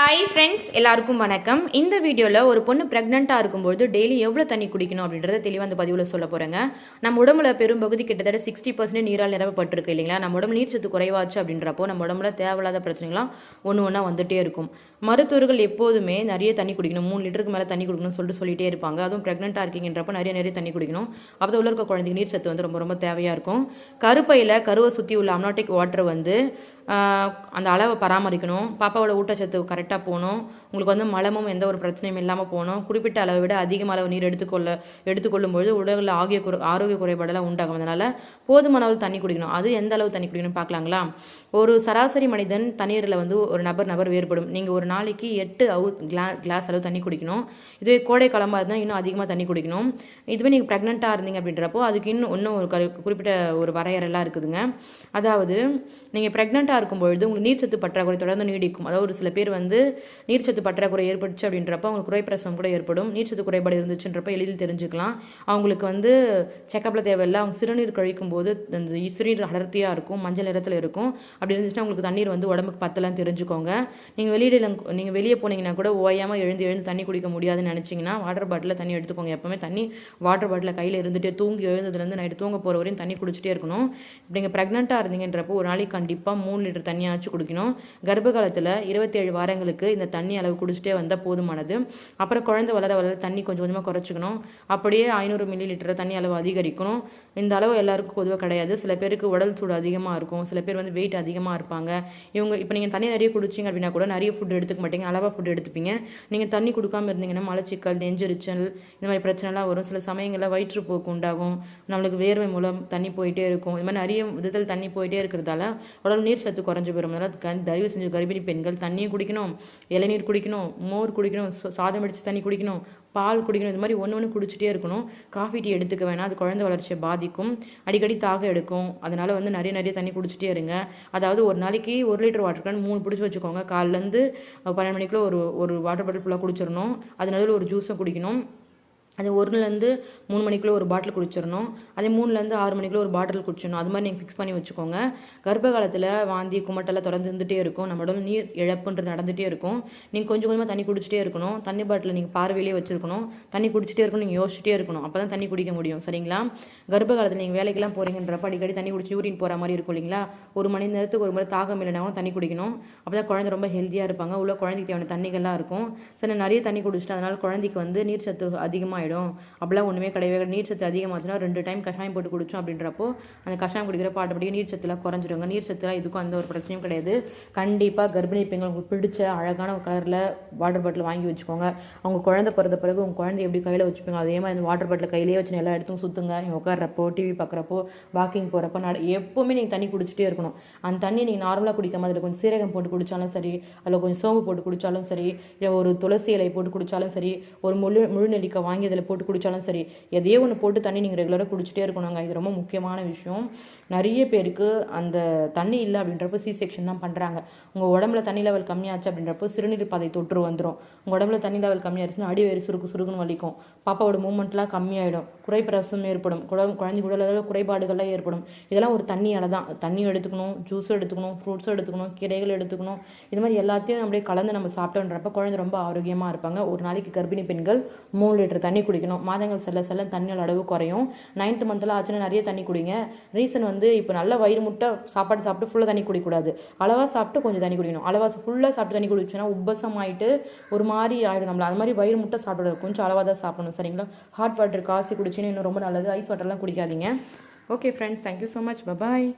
Hi friends எல்லாருக்கும் வணக்கம். இந்த வீடியோவில் ஒரு பொண்ணு ப்ரெக்னெண்ட்டாக இருக்கும்போது டெய்லி எவ்வளோ தண்ணி குடிக்கணும் அப்படின்றத தெளிவாக அந்த பதிவில் சொல்ல போகிறேங்க நம்ம உடம்புல பெரும்பகுதி கிட்டத்தட்ட சிக்ஸ்டி பர்சன்ட் நீரால் நிரப்பப்பட்டிருக்கு இல்லைங்களா? நம்ம உடம்பு நீர் சத்து குறைவாச்சு அப்படின்றப்போ நம்ம உடம்புல தேவையில்லாத பிரச்சனைகள்லாம் ஒன்று ஒன்றா வந்துகிட்டே இருக்கும். மருத்துவர்கள் எப்போதுமே நிறைய தண்ணி குடிக்கணும். மூணு லிட்டருக்கு மேலே தண்ணி குடிக்கணும்னு சொல்லிட்டு சொல்லிட்டே இருப்பாங்க. அதுவும் ப்ரெக்னெண்ட்டாக இருக்கீங்கன்றப்போ நிறைய நிறைய தண்ணி குடிக்கணும். அப்போ உள்ள இருக்க குழந்தைக்கு நீர் சத்து வந்து ரொம்ப ரொம்ப தேவையாக இருக்கும். கருப்பையில் கருவை சுற்றி உள்ள அம்னாட்டிக் வாட்டர் வந்து அந்த அளவை பராமரிக்கணும். பாப்பாவோட ஊட்டச்சத்து கரெக்ட் கரெக்டாக போகணும் உங்களுக்கு வந்து மலமும் எந்த ஒரு பிரச்சனையும் இல்லாமல் போகணும். குறிப்பிட்ட அளவை விட அதிகமாக அளவு நீர் எடுத்துக்கொள்ள எடுத்துக்கொள்ளும் பொழுது உடலில் ஆகிய குறை ஆரோக்கிய குறைபாடெல்லாம் உண்டாகும். அதனால் போதுமான அளவு தண்ணி குடிக்கணும். அது எந்த அளவு தண்ணி குடிக்கணும் பார்க்கலாங்களா? ஒரு சராசரி மனிதன் தண்ணீரில் வந்து ஒரு நபர் நபர் வேறுபடும். நீங்கள் ஒரு நாளைக்கு எட்டு அவு கிளா கிளாஸ் அளவு தண்ணி குடிக்கணும். இதுவே கோடை காலமாக இருந்தால் இன்னும் அதிகமாக தண்ணி குடிக்கணும். இதுவே நீங்கள் ப்ரெக்னெண்ட்டாக இருந்தீங்க அப்படின்றப்போ அதுக்கு இன்னும் இன்னும் ஒரு குறிப்பிட்ட ஒரு வரையறைலாம் இருக்குதுங்க. அதாவது நீங்கள் ப்ரெக்னெண்ட்டாக இருக்கும்பொழுது உங்களுக்கு நீர்ச்சத்து பற்றாக்குறை தொடர்ந்து நீடிக்கும். அதாவது ஒரு சில பேர் வந்து நீர்ச்சத்து பற்றாக்குறை ஏற்பட்டுச்சு அப்படின்றப்ப அவங்களுக்கு குறைப்பிரசவம் கூட ஏற்படும். நீர்ச்சத்து குறைபாடு இருந்துச்சுன்றப்ப எளிதில் தெரிஞ்சுக்கலாம். அவங்களுக்கு வந்து செக்கப்பில் தேவையில்லை. அவங்க சிறுநீர் கழிக்கும் போது அந்த சிறுநீர் அடர்த்தியாக இருக்கும் மஞ்சள் நிறத்தில் இருக்கும். அப்படி இருந்துச்சுன்னா உங்களுக்கு தண்ணீர் வந்து உடம்புக்கு பத்தலாம் தெரிஞ்சுக்கோங்க. நீங்கள் வெளியில நீங்கள் வெளியே போனீங்கன்னா கூட ஓயாமல் எழுந்து எழுந்து தண்ணி குடிக்க முடியாதுன்னு நினச்சிங்கன்னா வாட்டர் பாட்டிலில் தண்ணி எடுத்துக்கோங்க. எப்பவுமே தண்ணி வாட்டர் பாட்டிலில் கையில் இருந்துகிட்டே தூங்கி எழுந்ததுலேருந்து நைட்டு தூங்க போகிற வரையும் தண்ணி குடிச்சிட்டே இருக்கணும். இப்போ நீங்கள் ப்ரெக்னெண்ட்டாக இருந்தீங்கன்றப்போ ஒரு நாளைக்கு கண்டிப்பாக மூணு லிட்டர் தண்ணியாச்சும் குடிக்கணும். கர்ப்ப காலத்தில் இருபத்தேழு வாரங்களுக்கு இந்த தண்ணி அளவு குடிச்சிட்டே வந்தால் போதுமானது. அப்புறம் குழந்தை வளர வளர தண்ணி கொஞ்சம் கொஞ்சமாக குறைச்சிக்கணும். அப்படியே ஐநூறு மில்லி லிட்டரை தண்ணி அளவு அதிகரிக்கணும். இந்த அளவு எல்லாருக்கும் பொதுவாக கிடையாது. சில பேருக்கு உடல் சூடு அதிகமாக இருக்கும். சில பேர் வந்து வெயிட் அதிகமாக இருப்பாங்க. இவங்க இப்போ நீங்கள் தண்ணி நிறைய குடிச்சிங்க அப்படின்னா கூட நிறைய ஃபுட் எடுத்துக்க மாட்டீங்க. அளவாக ஃபுட் எடுத்துப்பீங்க. நீங்கள் தண்ணி கொடுக்காம இருந்தீங்கன்னா மலச்சிக்கல் நெஞ்செரிச்சல் இந்த மாதிரி பிரச்சனைலாம் வரும். சில சமயங்களில் வயிற்றுப்போக்கு உண்டாகும். நம்மளுக்கு வேர்வை மூலம் தண்ணி போயிட்டே இருக்கும். இது மாதிரி நிறைய விதத்தில் தண்ணி போயிட்டே இருக்கிறதால உடல் நீர் சத்து குறைஞ்சு போயிடும் அதனால் தயவு செஞ்சு கர்ப்பிணி பெண்கள் தண்ணியும் குடிக்கணும். இளநீர் குடிக்கணும் மோர் குடிக்கணும் சாதம் அடித்து தண்ணி குடிக்கணும் பால் குடிக்கணும் இது மாதிரி ஒன்று ஒன்று குடிச்சிட்டே இருக்கணும். காஃபி டீ எடுத்துக்க வேணாம். அது குழந்தை வளர்ச்சியை பாதிக்கும். அடிக்கடி தாகம் எடுக்கும். அதனால் வந்து நிறைய நிறைய தண்ணி குடிச்சிட்டே இருங்க. அதாவது ஒரு நாளைக்கு ஒரு லிட்டர் வாட்டர் கேன் மூணு பிடிச்சி வச்சுக்கோங்க. காலிலேருந்து பன்னெண்டு மணிக்குள்ளே ஒரு ஒரு வாட்டர் பாட்டில் ஃபுல்லாக குடிச்சிடணும். அது நடுவில் ஒரு ஜூஸும் குடிக்கணும். அது ஒன்றுலேருந்து மூணு மணிக்குள்ளே ஒரு பாட்டில் குடிச்சிடணும். அதே மூணுலேருந்து ஆறு மணிக்குள்ளே ஒரு பாட்டில் குடிச்சிடணும். அது மாதிரி நீங்கள் ஃபிக்ஸ் பண்ணி வச்சுக்கோங்க. கர்ப்ப காலத்தில் வாந்தி குமட்டெல்லாம் தொடர்ந்து இருந்துகிட்டே இருக்கும். நம்மளோட நீர் இழப்புன்றது நடந்துகிட்டே இருக்கும். நீங்கள் கொஞ்சம் கொஞ்சமாக தண்ணி குடிச்சிட்டே இருக்கணும். தண்ணி பாட்டில் நீங்கள் பார்வையிலே வச்சுருக்கணும். தண்ணி குடிச்சிட்டே இருக்கணும் நீங்கள் யோசிச்சிட்டே இருக்கணும். அப்போ தான் தண்ணி குடிக்க முடியும். சரிங்களா? கர்ப்ப காலத்தில் நீங்கள் வேலைக்கெல்லாம் போகிறீங்கன்றப்ப அடிக்கடி தண்ணி குடிச்சு யூரின் போகிற மாதிரி இருக்கும் இல்லைங்களா? ஒரு மணி நேரத்துக்கு ஒரு முறை தாகம் இல்லைனாலும் தண்ணி குடிக்கணும். அப்போ தான் குழந்தை ரொம்ப ஹெல்த்தியாக இருப்பாங்க. உள்ள குழந்தைக்கு தேவையான தண்ணிகள்லாம் இருக்கும். சரி நிறைய தண்ணி குடிச்சிட்டு அதனால் குழந்தைக்கு வந்து நீர் சத்து ஆகிடும் அப்படிலாம் ஒன்றுமே கிடையவே கிடையாது. நீர் சத்து அதிகமாச்சுன்னா ரெண்டு டைம் கஷாயம் போட்டு குடிச்சோம் அப்படின்றப்போ அந்த கஷாயம் குடிக்கிற பாட்டு படிக்க நீர் சத்துலாம் குறைஞ்சிருங்க நீர் சத்துலாம் இதுக்கும் அந்த ஒரு பிரச்சனையும் கிடையாது. கண்டிப்பாக கர்ப்பிணி பெண்கள் உங்களுக்கு பிடிச்ச அழகான ஒரு கலரில் வாட்டர் பாட்டில் வாங்கி வச்சுக்கோங்க. அவங்க குழந்தை பிறந்த பிறகு உங்கள் குழந்தை எப்படி கையில் வச்சுப்பீங்க அதே மாதிரி அந்த வாட்டர் பாட்டில் கையிலேயே வச்சு எல்லா இடத்துக்கும் சுற்றுங்க நீங்கள் உட்காடுறப்போ டிவி பார்க்குறப்போ வாக்கிங் போகிறப்போ நட எப்போவுமே நீங்கள் தண்ணி குடிச்சிட்டே இருக்கணும். அந்த தண்ணி நீங்கள் நார்மலாக குடிக்காம அதில் கொஞ்சம் சீரகம் போட்டு குடித்தாலும் சரி அதில் கொஞ்சம் சோம்பு போட்டு குடித்தாலும் சரி இல்லை ஒரு துளசி இலை போட்டு குடித்தாலும் சரி ஒரு முழு முழு நெல்லிக்காய் வாங்கி இதில் போட்டு குடித்தாலும் சரி எதையோ ஒன்று போட்டு தண்ணி நீங்கள் ரெகுலராக குடிச்சிட்டே இருக்கணுங்க இது ரொம்ப முக்கியமான விஷயம். நிறைய பேருக்கு அந்த தண்ணி இல்லை அப்படின்றப்போ சி செக்ஷன் தான் பண்ணுறாங்க உங்கள் உடம்புல தண்ணி லெவல் கம்மியாச்சு அப்படின்றப்போ சிறுநீர் பாதை தொற்று வந்துடும் உங்கள் உடம்புல தண்ணி லெவல் கம்மியாயிருச்சுன்னா அடி வேறு சுருக்கு சுருக்குன்னு வலிக்கும். பாப்பாவோட மூமெண்ட்லாம் கம்மியாயிடும். குறைப்பிரசம் ஏற்படும். குழ- குழந்தை உடல் குறைபாடுகள்லாம் ஏற்படும். இதெல்லாம் ஒரு தண்ணியால தான். தண்ணியும் எடுத்துக்கணும் ஜூஸும் எடுத்துக்கணும் ஃப்ரூட்ஸும் எடுத்துக்கணும் கீரைகள் எடுத்துக்கணும். இது மாதிரி எல்லாத்தையும் அப்படியே கலந்து நம்ம சாப்பிட்டோன்றப்ப குழந்தை ரொம்ப ஆரோக்கியமாக இருப்பாங்க. ஒரு நாளைக்கு கர்ப்பிணி பெண்கள் மூணு லிட்டர் தண்ணி தண்ணி குடிக்கணும். மாதங்கள் செல்ல செல்ல தண்ணியோட அளவு குறையும். நைன்த் மந்த்தில் ஆச்சுன்னா நிறைய தண்ணி குடிங்க. ரீசன் வந்து இப்போ நல்ல வயிறு முட்டை சாப்பாடு சாப்பிட்டு ஃபுல்லாக தண்ணி குடிக்கக்கூடாது. அளவாக சாப்பிட்டு கொஞ்சம் தண்ணி குடிக்கணும். அளவாக ஃபுல்லாக சாப்பிட்டு தண்ணி குடிச்சோன்னா உப்பசம் ஆயிட்டு ஒரு மாதிரி ஆயிடும் நம்மள. அது மாதிரி வயிறு முட்டை சாப்பிடக்கூடாது கொஞ்சம் அளவாக தான் சாப்பிடணும். சரிங்களா? ஹாட் வாட்டர் காசி குடிச்சின்னு இன்னும் ரொம்ப நல்லது. ஐஸ் வாட்டர்லாம் குடிக்காதீங்க. Okay friends thank you so much bye bye